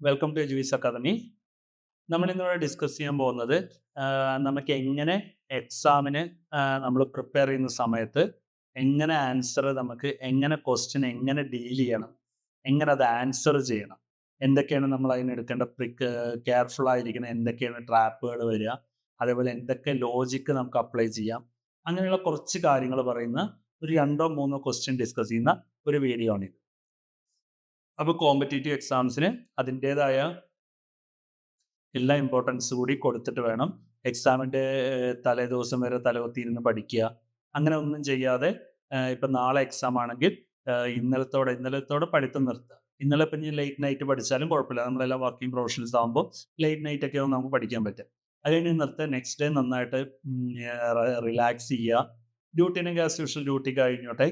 Welcome to ജുവിസ് academy നമ്മൾ ഇന്നിവിടെ discuss ചെയ്യാൻ പോകുന്നത് നമുക്ക് എങ്ങനെ എക്സാമിന് നമ്മൾ പ്രിപ്പയർ ചെയ്യുന്ന സമയത്ത് എങ്ങനെ ആൻസർ നമുക്ക് എങ്ങനെ ക്വസ്റ്റ്യൻ എങ്ങനെ ഡീൽ ചെയ്യണം എങ്ങനെ അത് ആൻസർ ചെയ്യണം എന്തൊക്കെയാണ് നമ്മൾ അതിനെടുക്കേണ്ട പ്രിക്ക് കെയർഫുൾ ആയിരിക്കണം എന്തൊക്കെയാണ് ട്രാപ്പുകൾ വരിക അതേപോലെ എന്തൊക്കെ ലോജിക്ക് നമുക്ക് അപ്ലൈ ചെയ്യാം അങ്ങനെയുള്ള കുറച്ച് കാര്യങ്ങൾ പറയുന്ന ഒരു രണ്ടോ മൂന്നോ ക്വസ്റ്റ്യൻ ഡിസ്കസ് ചെയ്യുന്ന ഒരു വീഡിയോ ആണിത്. അപ്പോൾ കോമ്പറ്റേറ്റീവ് എക്സാംസിന് അതിന്റെതായ എല്ലാ ഇമ്പോർട്ടൻസ് കൂടി കൊടുത്തിട്ട് വേണം. എക്സാമിന്റെ തലേ ദിവസം വരെ തലകുത്തിയിരുന്ന് പഠിക്കുക. അങ്ങനെ ഒന്നും ചെയ്യാതെ ഇപ്പം നാളെ എക്സാം ആണെങ്കിൽ ഇന്നലത്തോടെ ഇന്നലത്തോടെ പഠിത്തം നിർത്തുക. ഇന്നലെ ഇപ്പം ഇനി ലേറ്റ് നൈറ്റ് പഠിച്ചാലും കുഴപ്പമില്ല. നമ്മളെല്ലാം വർക്കിംഗ് പ്രൊഫഷണൽസ് ആകുമ്പോൾ ലേറ്റ് നൈറ്റ് ഒക്കെ ആവും നമുക്ക് പഠിക്കാൻ പറ്റും അത് കഴിഞ്ഞ് നിർത്തുക. നെക്സ്റ്റ് ഡേ നന്നായിട്ട് റിലാക്സ് ചെയ്യുക. ഡ്യൂട്ടിനെങ്കിൽ ആസ് യൂഷ്വൽ ഡ്യൂട്ടി കഴിഞ്ഞോട്ടെ.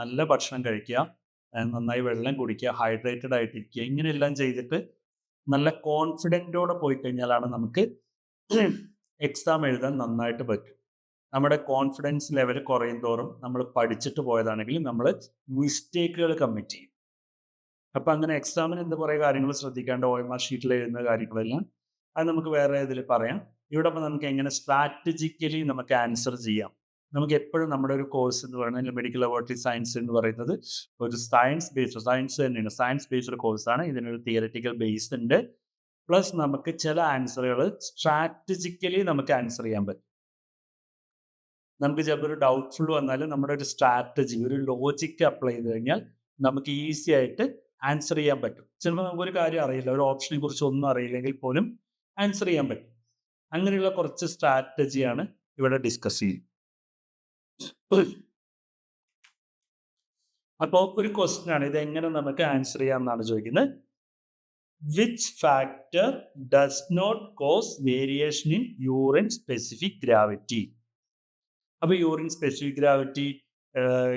നല്ല ഭക്ഷണം കഴിക്കുക. നന്നായി വെള്ളം കുടിക്കുക ഹൈഡ്രേറ്റഡ് ആയിട്ടിരിക്കുക ഇങ്ങനെയെല്ലാം ചെയ്തിട്ട് നല്ല കോൺഫിഡന്റോടെ പോയി കഴിഞ്ഞാലാണ് നമുക്ക് എക്സാം എഴുതാൻ നന്നായിട്ട് പറ്റും. നമ്മുടെ കോൺഫിഡൻസ് ലെവൽ കുറയും തോറും നമ്മൾ പഠിച്ചിട്ട് പോയതാണെങ്കിൽ നമ്മൾ മിസ്റ്റേക്കുകൾ കമ്മിറ്റ് ചെയ്യും. അപ്പം അങ്ങനെ എക്സാമിന് എന്ത് കുറേ കാര്യങ്ങൾ ശ്രദ്ധിക്കേണ്ട ഒ എം ആർ ഷീറ്റിൽ എഴുതുന്ന കാര്യങ്ങളെല്ലാം അത് നമുക്ക് വേറെ ഇതിൽ പറയാം. ഇവിടെ നമുക്ക് എങ്ങനെ സ്ട്രാറ്റജിക്കലി നമുക്ക് ആൻസർ ചെയ്യാം. നമുക്ക് എപ്പോഴും നമ്മുടെ ഒരു കോഴ്സ് എന്ന് പറയുന്നത് മെഡിക്കൽ ലബോറട്ടറി സയൻസ് എന്ന് പറയുന്നത് ഒരു സയൻസ് ബേസ്ഡ് സയൻസ് തന്നെയാണ്. സയൻസ് ബേസ്ഡ് കോഴ്സാണ് ഇതിനൊരു തിയററ്റിക്കൽ ബേസ് ഉണ്ട്. പ്ലസ് നമുക്ക് ചില ആൻസറുകൾ സ്ട്രാറ്റജിക്കലി നമുക്ക് ആൻസർ ചെയ്യാൻ പറ്റും. നമുക്ക് ചിലപ്പോൾ ഒരു ഡൗട്ട്ഫുൾ വന്നാലും നമ്മുടെ ഒരു സ്ട്രാറ്റജി ഒരു ലോജിക്ക് അപ്ലൈ ചെയ്ത് കഴിഞ്ഞാൽ നമുക്ക് ഈസി ആയിട്ട് ആൻസർ ചെയ്യാൻ പറ്റും. ചിലപ്പോൾ നമുക്ക് ഒരു കാര്യം അറിയില്ല. ഒരു ഓപ്ഷനെ കുറിച്ച് ഒന്നും അറിയില്ലെങ്കിൽ പോലും ആൻസർ ചെയ്യാൻ പറ്റും. അങ്ങനെയുള്ള കുറച്ച് സ്ട്രാറ്റജിയാണ് ഇവിടെ ഡിസ്കസ് ചെയ്യും അപ്പോൾ ഒരു ക്വസ്റ്റ്യൻ ആണ്. ഇത് എങ്ങനെ നമുക്ക് ആൻസർ ചെയ്യാം എന്നാണ് ചോദിക്കുന്നത് which factor does not cause variation in urine specific gravity അപ്പോൾ യൂറിൻ സ്പെസിഫിക് ഗ്രാവിറ്റി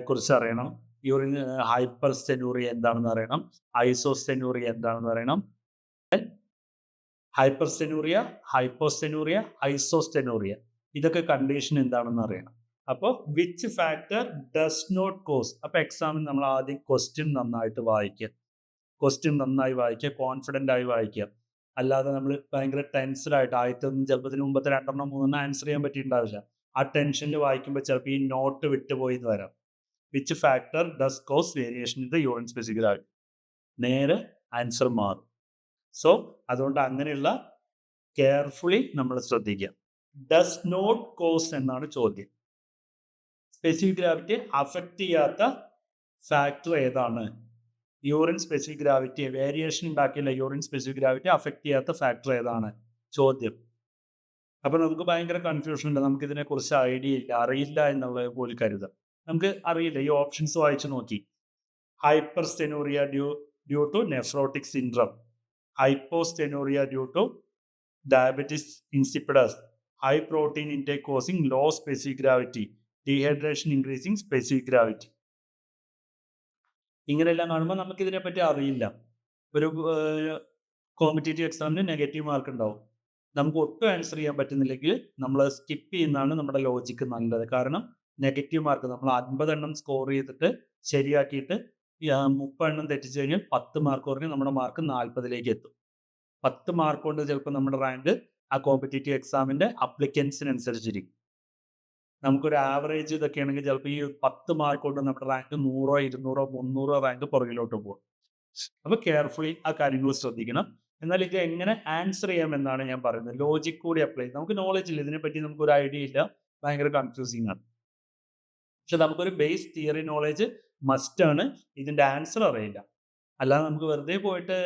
കുറിച്ച് അറിയണം. യൂറിൻ ഹൈപ്പർ സ്റ്റെനൂറി എന്താണെന്ന് അറിയണം. ഐസോസ്റ്റെനൂറി എന്താണെന്ന് അറിയണം. ഹൈപ്പർ സ്റ്റെനൂറിയ ഹൈപ്പോസ്റ്റെനൂറിയ ഐസോസ്റ്റെനൂറിയ ഇതൊക്കെ കണ്ടീഷൻ എന്താണെന്ന് അറിയണം. അപ്പോൾ which factor does not cause അപ്പോൾ എക്സാമിന് നമ്മൾ ആദ്യം ക്വസ്റ്റ്യൻ നന്നായിട്ട് വായിക്കുക. ക്വസ്റ്റ്യൻ നന്നായി വായിക്കുക കോൺഫിഡന്റ് ആയി വായിക്കുക. അല്ലാതെ നമ്മൾ ഭയങ്കര ടെൻസഡായിട്ട് ആദ്യത്തെ ഒന്നും ചിലപ്പോൾ ഇതിന് മുമ്പത്തെ രണ്ടെണ്ണം മൂന്നെണ്ണം ആൻസർ ചെയ്യാൻ പറ്റിയിട്ടുണ്ടാവില്ല. ആ ടെൻഷനിൽ വായിക്കുമ്പോൾ ചിലപ്പോൾ ഈ നോട്ട് വിട്ടുപോയി എന്ന് വരാം. Which factor does cause variation in the urine specific ആയിട്ട് നേരെ ആൻസർ മാറും. സോ അതുകൊണ്ട് അങ്ങനെയുള്ള കെയർഫുള്ളി നമ്മൾ ശ്രദ്ധിക്കുക. ഡസ് നോട്ട് കോസ് എന്നാണ് ചോദ്യം. സ്പെസിഫിക് ഗ്രാവിറ്റി അഫക്റ്റ് ചെയ്യാത്ത ഫാക്ടർ ഏതാണ്? യൂറിൻ സ്പെസിഫിക് ഗ്രാവിറ്റി വേരിയേഷൻ ഉണ്ടാക്കിയില്ല യൂറിൻ സ്പെസിഫിക് ഗ്രാവിറ്റി അഫക്റ്റ് ചെയ്യാത്ത ഫാക്ടർ ഏതാണ്? ചോദ്യം. അപ്പൊ നമുക്ക് ഭയങ്കര കൺഫ്യൂഷൻ ഉണ്ട്. നമുക്ക് ഇതിനെക്കുറിച്ച് ഐഡിയ ഇല്ല അറിയില്ല എന്നുള്ളത് പോലും കരുതാം. നമുക്ക് അറിയില്ല. ഈ ഓപ്ഷൻസ് വായിച്ചു നോക്കി. Hypersthenuria due due to nephrotic syndrome hyposthenuria due to diabetes insipidus high protein intake causing low specific gravity dehydration increasing specific gravity ഇങ്ങനെയെല്ലാം കാണുമ്പോൾ നമുക്ക് ഇതിനെപ്പറ്റി അറിയില്ല. ഒരു കോമ്പറ്റേറ്റീവ് എക്സാമിന് നെഗറ്റീവ് മാർക്ക് ഉണ്ടാവും. നമുക്ക് ഒട്ടും ആൻസർ ചെയ്യാൻ പറ്റുന്നില്ലെങ്കിൽ നമ്മൾ സ്കിപ്പ് ചെയ്യുന്നതാണ് നമ്മുടെ ലോജിക്ക് നല്ലത്. കാരണം നെഗറ്റീവ് മാർക്ക് നമ്മൾ അൻപതെണ്ണം സ്കോർ ചെയ്തിട്ട് ശരിയാക്കിയിട്ട് മുപ്പെണ്ണം തെറ്റിച്ചു കഴിഞ്ഞാൽ പത്ത് മാർക്ക് കുറഞ്ഞ് നമ്മുടെ മാർക്ക് നാൽപ്പതിലേക്ക് എത്തും. പത്ത് മാർക്ക് കൊണ്ട് ചിലപ്പോൾ നമ്മുടെ റാങ്ക് ആ കോമ്പറ്റേറ്റീവ് എക്സാമിന്റെ അപ്ലിക്കൻസിനനുസരിച്ചിരിക്കും നമുക്കൊരു ആവറേജ് ഇതൊക്കെ ആണെങ്കിൽ ചിലപ്പോൾ ഈ പത്ത് മാർക്ക് കൊണ്ട് നമ്മുടെ റാങ്ക് നൂറോ ഇരുന്നൂറോ മുന്നൂറോ റാങ്ക് പുറകിലോട്ട് പോകും. അപ്പോൾ കെയർഫുള്ളി ആ കാര്യങ്ങൾ ശ്രദ്ധിക്കണം. എന്നാൽ ഇത് എങ്ങനെ ആൻസർ ചെയ്യാം എന്നാണ് ഞാൻ പറയുന്നത്. ലോജിക് കൂടി അപ്ലൈ നമുക്ക് നോളജ് ഇല്ല. ഇതിനെപ്പറ്റി നമുക്ക് ഒരു ഐഡിയ ഇല്ല. ഭയങ്കര കൺഫ്യൂസിങ് ആണ്. പക്ഷെ നമുക്കൊരു ബേസ് തിയറി നോളജ് മസ്റ്റാണ് ഇതിന്റെ ആൻസർ അറിയില്ല. അല്ലാതെ നമുക്ക് വെറുതെ പോയിട്ട്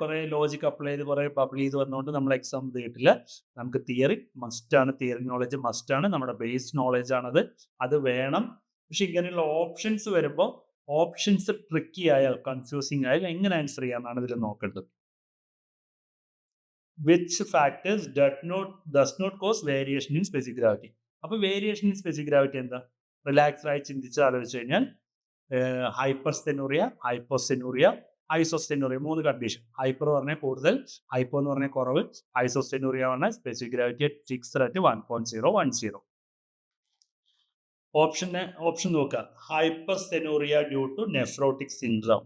കുറെ ലോജിക് അപ്ലൈ ചെയ്ത് കുറെ പബ്ലി ചെയ്ത് വന്നുകൊണ്ട് നമ്മൾ എക്സാം തീട്ടില്ല നമുക്ക് തിയറി മസ്റ്റ് ആണ്. തിയറി നോളജ് മസ്റ്റ് ആണ്. നമ്മുടെ ബേസ് നോളജ് ആണത്. അത് വേണം. പക്ഷെ ഇങ്ങനെയുള്ള ഓപ്ഷൻസ് വരുമ്പോൾ ഓപ്ഷൻസ് ട്രിക്കി ആയാൽ കൺഫ്യൂസിങ് ആയാൽ എങ്ങനെ ആൻസർ ചെയ്യാമെന്നാണ് ഇതിൽ നോക്കേണ്ടത്. Which factors did not does not cause variation in specific gravity അപ്പോൾ വേരിയേഷൻ ഇൻ സ്പെസിഫിക് ഗ്രാവിറ്റി എന്താ? റിലാക്സ്ഡ് ആയി ചിന്തിച്ച് ആലോചിച്ച് കഴിഞ്ഞാൽ ഹൈപ്പർ സ്റ്റെനൂറിയ ഹൈപ്പോസ്റ്റെനൂറിയ ഐസോസ്റ്റെനൂറിയ മൂന്ന് കണ്ടീഷൻ ഹൈപ്പർ പറഞ്ഞാൽ കൂടുതൽ ഹൈപ്പോ എന്ന് പറഞ്ഞാൽ കുറവ് ഐസോസ്റ്റെനൂറിയ പറഞ്ഞാൽ specific gravity at fixed at one point zero one zero option option നോക്കുക. Hypersthenuria due to nephrotic syndrome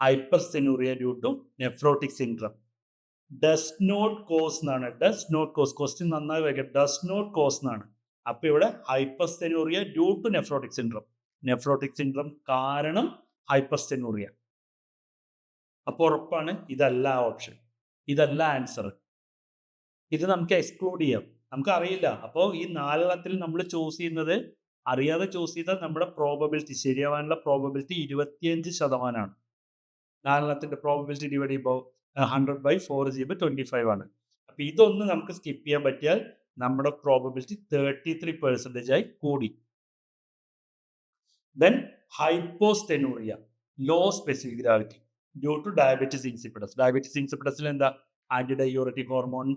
hypersthenuria due to nephrotic syndrome does not cause എന്നാണ്. ഡസ് നോട്ട് കോസ് ക്വസ്റ്റ്യൻ നന്നായി വയ്ക്കുക does not cause എന്നാണ്. അപ്പൊ ഇവിടെ hypersthenuria due to nephrotic syndrome nephrotic syndrome കാരണം hypersthenuria അപ്പോൾ ഉറപ്പാണ് ഇതല്ല ഓപ്ഷൻ. ഇതല്ല ആൻസർ. ഇത് നമുക്ക് എക്സ്ക്ലൂഡ് ചെയ്യാം. നമുക്ക് അറിയില്ല. അപ്പോൾ ഈ നാലെണ്ണത്തിൽ നമ്മൾ ചൂസ് ചെയ്യുന്നത് അറിയാതെ ചൂസ് ചെയ്താൽ നമ്മുടെ പ്രോബബിലിറ്റി ശരിയാവാനുള്ള പ്രോബബിലിറ്റി ഇരുപത്തിയഞ്ച് ശതമാനമാണ് നാലെണ്ണത്തിന്റെ പ്രോബബിലിറ്റി ഡിവൈഡ് ചെയ്യുമ്പോൾ ഹൺഡ്രഡ് ബൈ ഫോർ ചെയ്യുമ്പോൾ ട്വന്റി ഫൈവ് ആണ്. അപ്പൊ ഇതൊന്ന് നമുക്ക് സ്കിപ്പ് ചെയ്യാൻ പറ്റിയാൽ നമ്മുടെ പ്രോബബിലിറ്റി തേർട്ടി ത്രീ പെർസെന്റേജ് ആയി കൂടി. Then hyposthenuria low specific gravity due to diabetes insipidus diabetes ഇൻസിപ്പിഡസിൽ എന്താ? ആന്റി ഡയോററ്റിക് ഹോർമോൺ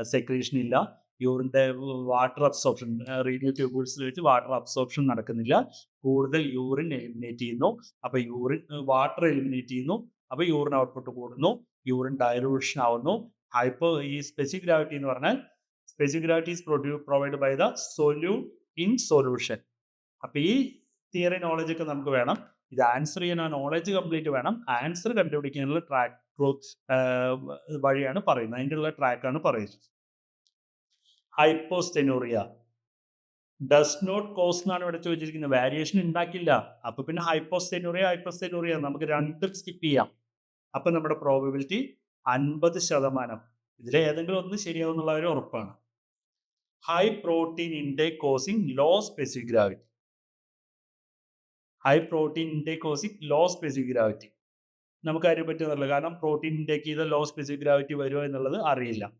സെക്രീഷൻ ഇല്ല. യൂറിന്റെ വാട്ടർ അബ്സോർപ്ഷൻ റേഡിയോ ട്യൂബിൾസിൽ വെച്ച് വാട്ടർ അബ്സോർപ്ഷൻ നടക്കുന്നില്ല. കൂടുതൽ യൂറിൻ എലിമിനേറ്റ് ചെയ്യുന്നു. അപ്പോൾ യൂറിൻ വാട്ടർ എലിമിനേറ്റ് ചെയ്യുന്നു. അപ്പോൾ യൂറിൻ ഔട്ട്പുട്ട് കൂടുന്നു. യൂറിൻ ഡയലൂഷൻ ആവുന്നു. ഹൈപ്പോ ഈ സ്പെസിഫിക് ഗ്രാവിറ്റി എന്ന് പറഞ്ഞാൽ specific gravity is provide by the solute in solution അപ്പോൾ ഈ തിയറി നോളജ് ഒക്കെ നമുക്ക് വേണം. ഇത് ആൻസർ ചെയ്യാൻ ആ നോളജ് കംപ്ലീറ്റ് വേണം. ആൻസർ കണ്ടുപിടിക്കാനുള്ള ട്രാക്ക് വഴിയാണ് പറയുന്നത്. അതിന്റെ ഉള്ള ട്രാക്കാണ് പറയുന്നത്. ഹൈപ്പോസ്റ്റെനോറിയ ഡസ് നോട്ട് കോസ് എന്നാണ് ഇവിടെ ചോദിച്ചിരിക്കുന്നത്. വാരിയേഷൻ ഉണ്ടാക്കില്ല. അപ്പൊ പിന്നെ ഹൈപ്പോസ്റ്റെനോറിയ ഹൈപ്പോസ്റ്റെനോറിയ നമുക്ക് രണ്ടും സ്കിപ്പ് ചെയ്യാം. അപ്പൊ നമ്മുടെ പ്രോബിലിറ്റി അൻപത് ശതമാനം. ഇതിലെ ഏതെങ്കിലും ഒന്ന് ശരിയാവുന്നുള്ള ഒരു ഉറപ്പാണ്. High protein intake causing low specific gravity high protein intake causing low specific gravity നമുക്ക് അതിനെ പറ്റുന്നില്ല. കാരണം പ്രോട്ടീൻ ഇൻടേക്ക് ചെയ്ത ലോ സ്പെസിഫിക് ഗ്രാവിറ്റി വരുമോ എന്നുള്ളത് അറിയില്ല.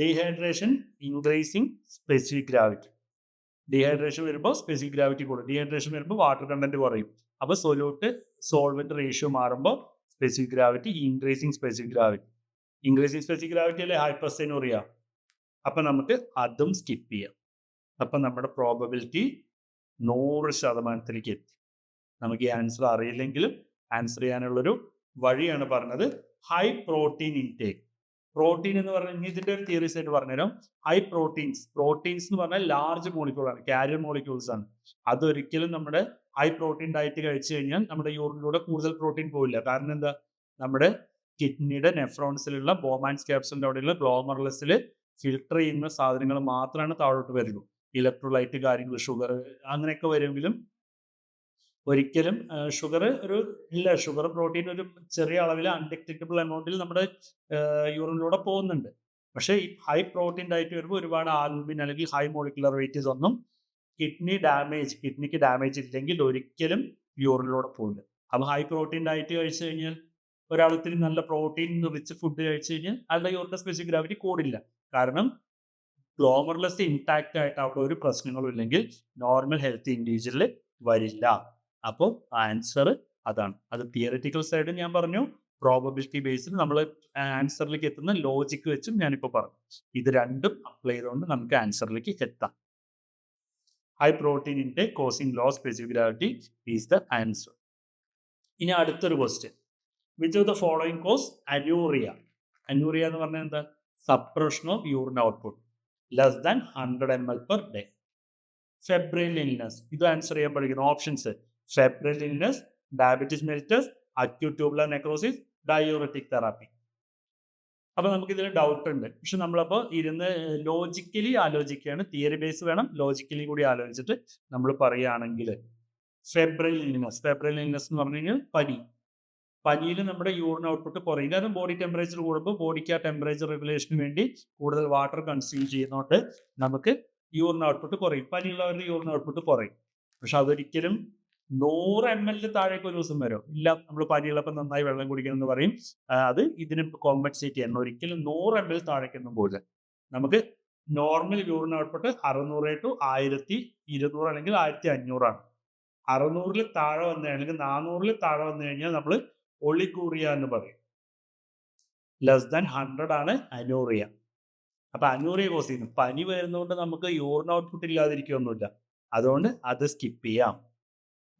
Dehydration increasing specific gravity dehydration വരുമ്പോൾ സ്പെസിഫിക് ഗ്രാവിറ്റി കൂടും. ഡീഹൈഡ്രേഷൻ വരുമ്പോൾ വാട്ടർ കണ്ടന്റ് കുറയും. അപ്പോൾ സൊല്യൂട്ട് സോൾവെന്റ് റേഷ്യോ മാറുമ്പോൾ specific gravity increasing specific gravity increasing specific gravity അല്ലേ? ഹൈപ്പർസെനോറിയ അപ്പം നമുക്ക് അതും സ്കിപ്പ് ചെയ്യാം. അപ്പം നമ്മുടെ പ്രോബബിലിറ്റി നൂറ് ശതമാനത്തിലേക്ക് എത്തി. നമുക്ക് ഈ ആൻസർ അറിയില്ലെങ്കിലും ആൻസർ ചെയ്യാനുള്ളൊരു വഴിയാണ് പറഞ്ഞത്. ഹൈ പ്രോട്ടീൻ ഇൻടേക്ക് പ്രോട്ടീൻ എന്ന് പറഞ്ഞാൽ ഇതിന്റെ ഒരു തിയറീസ് ആയിട്ട് പറഞ്ഞുതരാം. ഹൈ പ്രോട്ടീൻസ് പ്രോട്ടീൻസ് എന്ന് പറഞ്ഞാൽ ലാർജ് മോളിക്യൂൾ ആണ്. കാരിയർ മോളിക്യൂൾസ് ആണ്. അതൊരിക്കലും നമ്മുടെ ഹൈ പ്രോട്ടീൻ ഡയറ്റ് കഴിച്ചു കഴിഞ്ഞാൽ നമ്മുടെ യൂറിനിലൂടെ കൂടുതൽ പ്രോട്ടീൻ പോവില്ല. കാരണം എന്താ? നമ്മുടെ കിഡ്നിയുടെ നെഫ്രോൺസിലുള്ള ബോമാൻസ് ക്യാപ്സിന്റെ അവിടെയുള്ള ഗ്ലോമർലെസ്സിൽ ഫിൽട്ടർ ചെയ്യുന്ന സാധനങ്ങൾ മാത്രമാണ് താഴോട്ട് വരുള്ളൂ. ഇലക്ട്രോലൈറ്റ് കാര്യങ്ങൾ ഷുഗർ അങ്ങനെയൊക്കെ വരുമെങ്കിലും ഒരിക്കലും ഷുഗർ ഒരു ഇല്ല. ഷുഗർ പ്രോട്ടീൻ ഒരു ചെറിയ അളവിൽ അൺഡിറ്റക്റ്റബിൾ എമൗണ്ടിൽ നമ്മുടെ യൂറിനിലൂടെ പോകുന്നുണ്ട്. പക്ഷേ ഈ ഹൈ പ്രോട്ടീൻ ഡയറ്റ് വരുമ്പോൾ ഒരുപാട് ആൽബിൻ അല്ലെങ്കിൽ ഹൈ മോളിക്കുലർ വെയിറ്റീസ് ഒന്നും കിഡ്നി ഡാമേജ് കിഡ്നിക്ക് ഡാമേജ് ഇല്ലെങ്കിൽ ഒരിക്കലും യൂറിനിലൂടെ പോകില്ല അപ്പോൾ ഹൈ പ്രോട്ടീൻ ഡയറ്റ് കഴിച്ചു കഴിഞ്ഞാൽ ഒരാൾ ഇത്തിരി നല്ല പ്രോട്ടീൻ റിച്ച് ഫുഡ് കഴിച്ചു കഴിഞ്ഞാൽ അയാളുടെ യൂറിന്റെ സ്പെസിഫിക് ഗ്രാവിറ്റി കൂടില്ല. കാരണം ഗ്ലോമർലെസ് ഇമ്പാക്റ്റ് ആയിട്ട് അവിടെ ഒരു പ്രശ്നങ്ങളും ഇല്ലെങ്കിൽ നോർമൽ ഹെൽത്ത് ഇൻഡിവിജ്വലിൽ വരില്ല. അപ്പോൾ ആൻസർ അതാണ്. അത് തിയറിറ്റിക്കൽ സൈഡ് ഞാൻ പറഞ്ഞു പ്രോബബിലിറ്റി ബേസ്ഡ് നമ്മൾ ആൻസറിലേക്ക് എത്തുന്ന ലോജിക്ക് വെച്ചും ഞാനിപ്പോൾ പറഞ്ഞു. ഇത് രണ്ടും അപ്ലൈ ചെയ്തുകൊണ്ട് നമുക്ക് ആൻസറിലേക്ക് എത്താം. High protein causing low specific gravity is the answer ഇനി അടുത്തൊരു question which of the following cause anuria anuria എന്ന് പറഞ്ഞാൽ എന്താ? Suppression of urine output less than hundred M L per day febrile illness ഇത് ആൻസർ ചെയ്യാൻ പഠിക്കുന്നു. Options febrile illness diabetes mellitus acute tubular necrosis diuretic therapy അപ്പൊ നമുക്ക് ഇതിൽ doubt ഉണ്ട്. പക്ഷെ നമ്മളപ്പോൾ ഇരുന്ന് ലോജിക്കലി ആലോചിക്കുകയാണ്. തിയറി ബേസ് വേണം. ലോജിക്കലി കൂടി ആലോചിച്ചിട്ട് നമ്മൾ പറയുകയാണെങ്കിൽ ഫെബ്രൈൽ ഇൽനെസ് ഫെബ്രൈൽ ഇൽനെസ് എന്ന് പറഞ്ഞു കഴിഞ്ഞാൽ പനി. പനിയിൽ നമ്മുടെ യൂറിൻ ഔട്ട്പുട്ട് കുറയും. കാരണം ബോഡി ടെമ്പറേച്ചർ കൂടുമ്പോൾ ബോഡിക്ക് ആ ടെമ്പറേച്ചർ റെഗുലേഷന് വേണ്ടി കൂടുതൽ വാട്ടർ കൺസ്യൂം ചെയ്യുന്നതുകൊണ്ട് നമുക്ക് യൂറിൻ ഔട്ട്പുട്ട് കുറയും. പനിയുള്ളവരുടെ യൂറിൻ ഔട്ട്പുട്ട് കുറയും. പക്ഷെ അതൊരിക്കലും നൂറ് എം എല്ലിൽ താഴേക്ക് ഒരു ദിവസം വരും. ഇല്ല നമ്മൾ പനിയുള്ളപ്പോൾ നന്നായി വെള്ളം കുടിക്കണം എന്ന് പറയും. അത് ഇതിന് കോമ്പൻസേറ്റ് ചെയ്യണം ഒരിക്കലും നൂറ് എം എൽ താഴേക്കൊന്നും പോകില്ല നമുക്ക് നോർമൽ യൂറിൻ ഔട്ട്പുട്ട് അറുന്നൂറ് ടു ആയിരത്തി ഇരുന്നൂറ് അല്ലെങ്കിൽ ആയിരത്തി അഞ്ഞൂറാണ്. അറുന്നൂറിൽ താഴെ വന്നു അല്ലെങ്കിൽ നാനൂറിൽ താഴെ വന്നു കഴിഞ്ഞാൽ നമ്മൾ ഒളിക്കൂറിയ എന്ന് പറയും. ലെസ് ദാൻ ഹൺഡ്രഡ് ആണ് അനൂറിയ. അപ്പൊ അനൂറിയ കോസ് ചെയ്യുന്നു. പനി വരുന്നതുകൊണ്ട് നമുക്ക് യൂറിൻ ഔട്ട്പുട്ട് ഇല്ലാതിരിക്കുകയൊന്നുമില്ല അതുകൊണ്ട് അത് സ്കിപ്പ് ചെയ്യാം.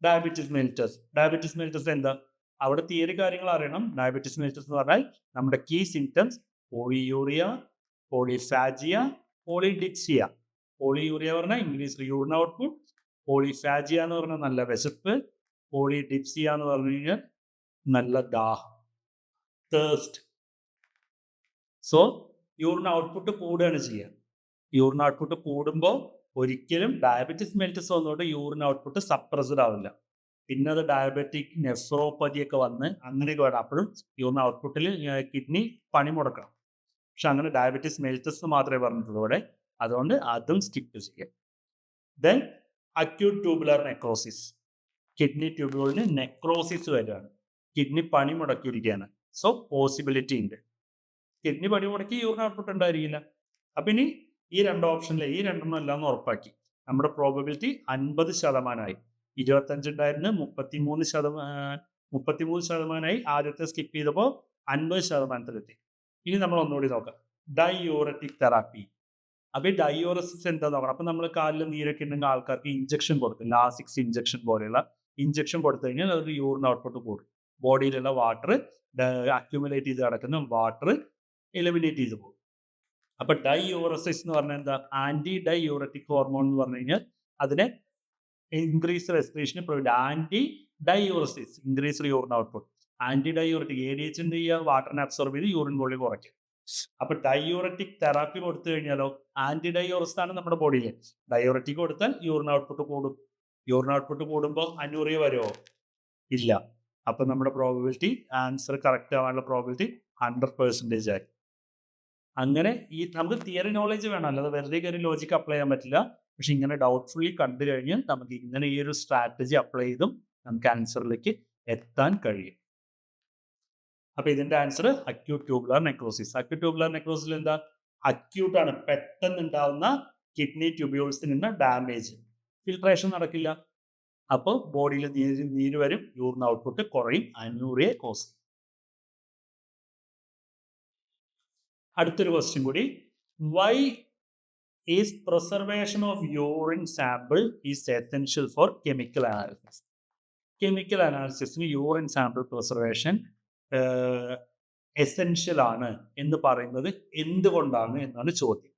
ഡയബറ്റിസ് മെലിറ്റസ് ഡയബറ്റിസ് മെലിറ്റസ് എന്താ? അവിടെ തിയറി കാര്യങ്ങൾ അറിയണം. ഡയബറ്റിസ് മെലിറ്റസ് എന്ന് പറഞ്ഞാൽ നമ്മുടെ key symptoms polyuria polyphagia polydipsia polyuria പറഞ്ഞാൽ ഇംഗ്ലീഷിൽ യൂറിൻ ഔട്ട്പുട്ട് പോളിഫാജിയ എന്ന് പറഞ്ഞാൽ നല്ല വിശപ്പ് പോളിഡിപ്സിയ എന്ന് പറഞ്ഞു കഴിഞ്ഞാൽ നല്ല ദാഹം. സോ യൂറിൻ ഔട്ട്പുട്ട് കൂടുകയാണ് ചെയ്യുക. യൂറിൻ ഔട്ട്പുട്ട് കൂടുമ്പോൾ ഒരിക്കലും ഡയബറ്റിസ് മെലിറ്റസ് വന്നുകൊണ്ട് യൂറിൻ ഔട്ട്പുട്ട് സപ്രസ്ഡ് ആവില്ല. പിന്നെ അത് ഡയബറ്റിക് നെഫ്രോപ്പതി ഒക്കെ വന്ന് അങ്ങനെയൊക്കെ വരാം. അപ്പോഴും യൂറിൻ ഔട്ട്പുട്ടിൽ കിഡ്നി പണി മുടക്കണം. പക്ഷെ അങ്ങനെ ഡയബറ്റിസ് മെൽറ്റസ് മാത്രമേ പറഞ്ഞിട്ടുള്ളൂ അതുകൊണ്ട് അതും സ്കിപ്പ് ചെയ്യാം then acute tubular necrosis kidney ട്യൂബുകളിന് necrosis വരികയാണ് കിഡ്നി പണി മുടക്കിയിരിക്കുകയാണ് സോ പോസിബിലിറ്റി ഉണ്ട്. കിഡ്നി പണി മുടക്കി യൂറിൻ ഔട്ട്പുട്ട് ഉണ്ടായിരിക്കില്ല. അപ്പം ഇനി ഈ രണ്ട് ഓപ്ഷനിലെ ഈ രണ്ടെണ്ണം എല്ലാം എന്ന് ഉറപ്പാക്കി. നമ്മുടെ പ്രോബബിലിറ്റി അൻപത് ശതമാനമായി. ഇരുപത്തഞ്ച് ഉണ്ടായിരുന്നു മുപ്പത്തിമൂന്ന് ശതമാനം മുപ്പത്തിമൂന്ന് ശതമാനമായി. ആദ്യത്തെ സ്കിപ്പ് ചെയ്തപ്പോൾ അൻപത് ശതമാനത്തിലെത്തി. ഇനി നമ്മൾ ഒന്നുകൂടി നോക്കാം. ഡയോററ്റിക് തെറാപ്പി അപ്പൊ ഈ ഡയോറസിസ് എന്താ നോക്കണം? അപ്പൊ നമ്മൾ കാലിൽ നീരൊക്കെ ഉണ്ടെങ്കിൽ ആൾക്കാർക്ക് ഇഞ്ചക്ഷൻ കൊടുക്കും. ലാസിക്സ് ഇഞ്ചക്ഷൻ പോലെയുള്ള ഇഞ്ചക്ഷൻ കൊടുത്തു കഴിഞ്ഞാൽ അതൊരു യൂറിൻ ഔട്ട്പുട്ട് കൂടും. ബോഡിയിലുള്ള വാട്ടർ അക്യുമുലേറ്റ് ചെയ്ത് കിടക്കുന്ന വാട്ടർ എലിമിനേറ്റ് ചെയ്ത് പോകും. അപ്പൊ ഡൈയൂറസിസ് എന്ന് പറഞ്ഞാൽ എന്താ? ആന്റി ഡൈയൂററ്റിക് ഹോർമോൺ എന്ന് പറഞ്ഞു കഴിഞ്ഞാൽ അതിനെ increase respiration provide anti diuresis increase urine output anti diuretic A D H എന്ത് ചെയ്യുക? വാട്ടറിനെ അബ്സോർബ് ചെയ്ത് യൂറിൻ വോളിയം കുറയ്ക്കും അപ്പൊ ഡയോററ്റിക് തെറാപ്പി കൊടുത്തു കഴിഞ്ഞാലോ? ആന്റി ഡയോറസ് ആണ് നമ്മുടെ ബോഡിയിൽ ഡയോററ്റിക് കൊടുത്താൽ യൂറിൻ ഔട്ട്പുട്ട് കൂടും. യൂറിൻ ഔട്ട്പുട്ട് കൂടുമ്പോൾ അനൂറിയ വരുമോ ഇല്ല. അപ്പൊ നമ്മുടെ പ്രോബിലിറ്റി ആൻസർ കറക്റ്റ് ആവാനുള്ള പ്രോബിലിറ്റി ഹൺഡ്രഡ് പെർസെന്റേജ് ആയി. അങ്ങനെ ഈ നമുക്ക് തിയറി നോളജ് വേണം. അല്ലാതെ വെറുതെ കയറി ലോജിക്ക് അപ്ലൈ ചെയ്യാൻ പറ്റില്ല. പക്ഷെ ഇങ്ങനെ ഡൗട്ട്ഫുള്ളി കണ്ടു കഴിഞ്ഞ് നമുക്ക് ഇങ്ങനെ ഈ ഒരു സ്ട്രാറ്റജി അപ്ലൈ ചെയ്തും നമുക്ക് ആൻസറിലേക്ക് എത്താൻ കഴിയും. അപ്പൊ ഇതിന്റെ answer acute tubular necrosis acute tubular നെക്രോസിൽ എന്താ? അക്യൂട്ട് ആണ്. പെട്ടെന്ന് ഉണ്ടാവുന്ന കിഡ്നി ട്യൂബ്യൂൾസിൽ നിന്ന് ഡാമേജ് ഫിൽട്രേഷൻ നടക്കില്ല. അപ്പോൾ ബോഡിയിൽ നീര് നീര് വരും യൂറിൻ ഔട്ട്പുട്ട് കുറയും അനൂറിയെ കോസ് അടുത്തൊരു ക്വസ്റ്റ്യൻ കൂടി. Why is preservation of urine sample is essential for chemical analysis chemical അനാലിസിസിന് urine sample preservation essential ആണ് എന്ന് പറയുന്നത് എന്തുകൊണ്ടാണ് എന്നാണ് ചോദ്യം.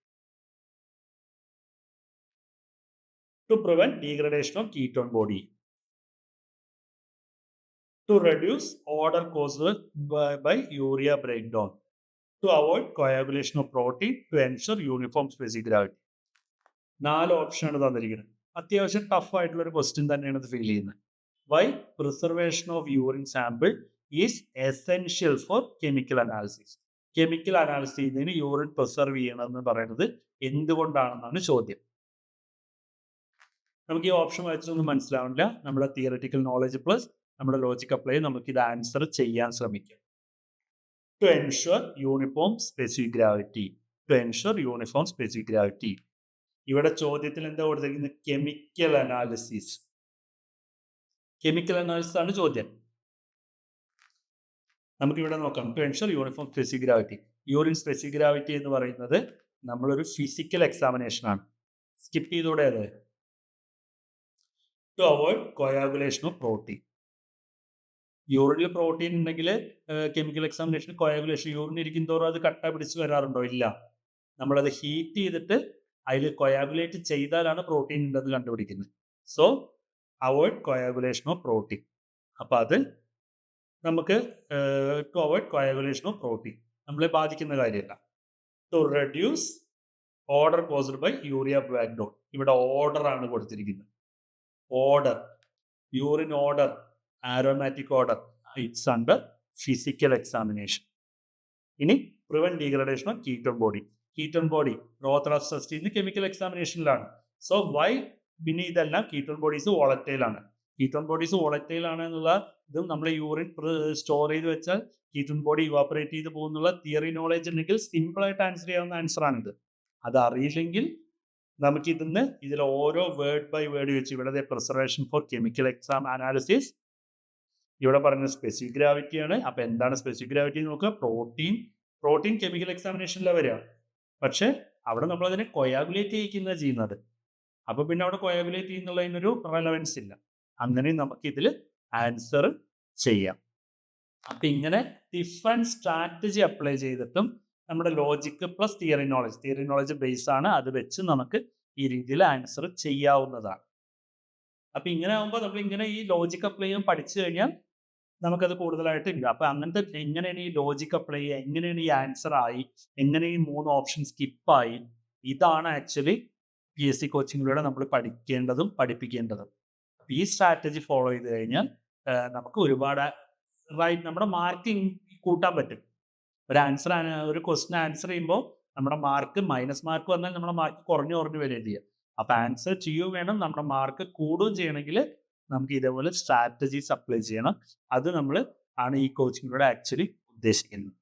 To prevent degradation of ketone body. To reduce odour cause by, by urea breakdown. To avoid coagulation of protein to ensure uniform specific gravity. നാല് ഓപ്ഷനാണ് തന്നിരിക്കുന്നത് അത്യാവശ്യം ടഫ് ആയിട്ടുള്ള ഒരു ക്വസ്റ്റ്യൻ തന്നെയാണ് ഇത് ഫീൽ ചെയ്യുന്നത് why preservation of urine sample is essential for chemical analysis chemical analysis ചെയ്യുന്നതിന് യൂറിൻ പ്രിസർവ് ചെയ്യണമെന്ന് പറയുന്നത് എന്തുകൊണ്ടാണെന്നാണ് ചോദ്യം നമുക്ക് ഈ ഓപ്ഷൻ വായിച്ചിട്ടൊന്നും മനസ്സിലാവുന്നില്ല നമ്മുടെ തിയററ്റിക്കൽ നോളജ് പ്ലസ് നമ്മുടെ ലോജിക് അപ്ലൈ നമുക്ക് ഇത് ആൻസർ ചെയ്യാൻ ശ്രമിക്കാം. To ensure uniform specific gravity to ensure uniform specific gravity ഇവിടെ ചോദ്യത്തിൽ എന്താ കൊടുത്തിരിക്കുന്നത്? കെമിക്കൽ അനാലിസിസ് കെമിക്കൽ അനാലിസിസ് ആണ് ചോദ്യം. നമുക്കിവിടെ നോക്കാം. To ensure uniform specific gravity urine specific gravity എന്ന് പറയുന്നത് നമ്മളൊരു ഫിസിക്കൽ എക്സാമിനേഷൻ ആണ്. സ്കിപ്പ് ചെയ്തൂടെ അത്? To avoid coagulation of protein യൂറിനിൽ protein ഉണ്ടെങ്കിൽ കെമിക്കൽ എക്സാമിനേഷൻ കൊയാഗുലേഷൻ യൂറിൻ ഇരിക്കും തോറും അത് കട്ട പിടിച്ച് വരാറുണ്ടോ? ഇല്ല. നമ്മളത് ഹീറ്റ് ചെയ്തിട്ട് അതിൽ കൊയാഗുലേറ്റ് ചെയ്താലാണ് പ്രോട്ടീൻ ഉണ്ടെന്ന് കണ്ടുപിടിക്കുന്നത്. So avoid coagulation of protein അപ്പോൾ അത് നമുക്ക് to avoid coagulation of protein നമ്മളെ ബാധിക്കുന്ന കാര്യമല്ല. To reduce odour caused by urea black ഡോൺ ഇവിടെ ഓർഡർ ആണ് കൊടുത്തിരിക്കുന്നത്. Odour urine odour aromatic odour it's under physical examination ഇനി prevent degradation of ketone body ketone body ചെയ്യുന്ന കെമിക്കൽ എക്സാമിനേഷനിലാണ് സോ വൈ പിന്നെ ഇതെല്ലാം കീറ്റോൺ ബോഡീസ് വോളറ്റൈൽ ആണ്? കീറ്റോൺ ബോഡീസ് വോളറ്റൈൽ ആണ് എന്നുള്ള ഇതും നമ്മൾ യൂറിൻ സ്റ്റോർ ചെയ്ത് വെച്ചാൽ കീറ്റോൺ ബോഡി ഇവാപ്പറേറ്റ് ചെയ്ത് പോകുന്നുള്ള തിയറി നോളജ് ഉണ്ടെങ്കിൽ സിമ്പിൾ ആയിട്ട് ആൻസർ ചെയ്യാവുന്ന ആൻസർ ആണിത്. അത് അറിയില്ലെങ്കിൽ നമുക്ക് ഇതിന്ന് ഇതിൽ ഓരോ വേർഡ് ബൈ വേർഡ് വെച്ച് ഇവിടെ preservation for chemical exam analysis ഇവിടെ പറഞ്ഞ സ്പെസിഫിക് ഗ്രാവിറ്റി ആണ്. അപ്പൊ എന്താണ് സ്പെസിഫിക് ഗ്രാവിറ്റി നോക്കുക. പ്രോട്ടീൻ പ്രോട്ടീൻ കെമിക്കൽ എക്സാമിനേഷനിലാണ് വരിക. പക്ഷെ അവിടെ നമ്മൾ അതിനെ കൊയാഗുലേറ്റ് ചെയ്യിക്കുന്ന ചെയ്യുന്നത്. അപ്പൊ പിന്നെ അവിടെ കൊയാഗുലേറ്റ് ചെയ്യുന്നുള്ളതിനൊരു റെലവൻസ് ഇല്ല. അങ്ങനെ നമുക്ക് ഇതിൽ ആൻസർ ചെയ്യാം. അപ്പൊ ഇങ്ങനെ ഡിഫറെന്റ് സ്ട്രാറ്റജി അപ്ലൈ ചെയ്തിട്ടും നമ്മുടെ logic plus theory knowledge theory knowledge base ആണ് അത് വെച്ച് നമുക്ക് ഈ രീതിയിൽ ആൻസർ ചെയ്യാവുന്നതാണ്. അപ്പൊ ഇങ്ങനെ ആകുമ്പോൾ നമ്മൾ ഇങ്ങനെ ഈ ലോജിക്ക് അപ്ലൈ ചെയ്യാൻ പഠിച്ചു കഴിഞ്ഞാൽ നമുക്കത് കൂടുതലായിട്ട് ഇല്ല. അപ്പൊ അങ്ങനത്തെ എങ്ങനെയാണ് ഈ ലോജിക് അപ്ലൈ ചെയ്യുക? എങ്ങനെയാണ് ഈ ആൻസർ ആയി? എങ്ങനെ ഈ മൂന്ന് ഓപ്ഷൻ സ്കിപ്പായി ഇതാണ് ആക്ച്വലി പി എസ് സി കോച്ചിങ്ങിലൂടെ നമ്മൾ പഠിക്കേണ്ടതും പഠിപ്പിക്കേണ്ടതും. അപ്പൊ ഈ സ്ട്രാറ്റജി ഫോളോ ചെയ്ത് കഴിഞ്ഞാൽ നമുക്ക് ഒരുപാട് റൈറ്റ് നമ്മുടെ മാർക്കിംഗ് കൂട്ടാൻ പറ്റും. ഒരു ആൻസർ ഒരു ക്വസ്റ്റിന് ആൻസർ ചെയ്യുമ്പോൾ നമ്മുടെ മാർക്ക് മൈനസ് മാർക്ക് വന്നാൽ നമ്മുടെ മാർക്ക് കുറഞ്ഞു കുറഞ്ഞു വരികയും ചെയ്യുക അപ്പൊ ആൻസർ ചെയ്യുകയും വേണം നമ്മുടെ മാർക്ക് കൂടുകയും ചെയ്യണമെങ്കിൽ നമുക്ക് ഇതേപോലെ സ്ട്രാറ്റജീസ് അപ്ലൈ ചെയ്യണം. അത് നമ്മൾ ആണ് ഈ കോച്ചിങ്ങിലൂടെ ആക്ച്വലി ഉദ്ദേശിക്കുന്നത്.